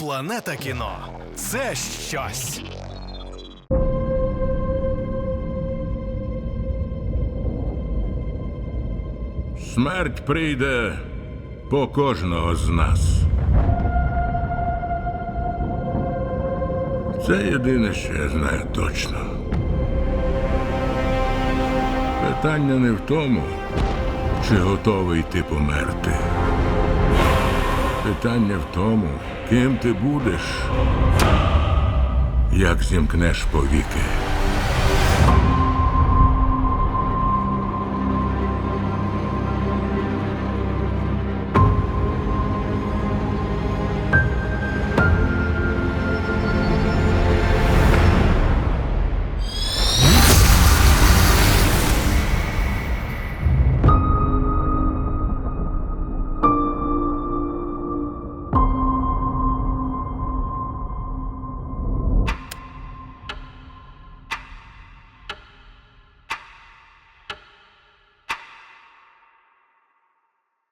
Планета кіно це щось. Смерть прийде по кожного з нас. Це єдине, що я знаю точно. Питання не в тому, чи готовий ти померти. Питання в тому, ким ти будеш, як зімкнеш повіки.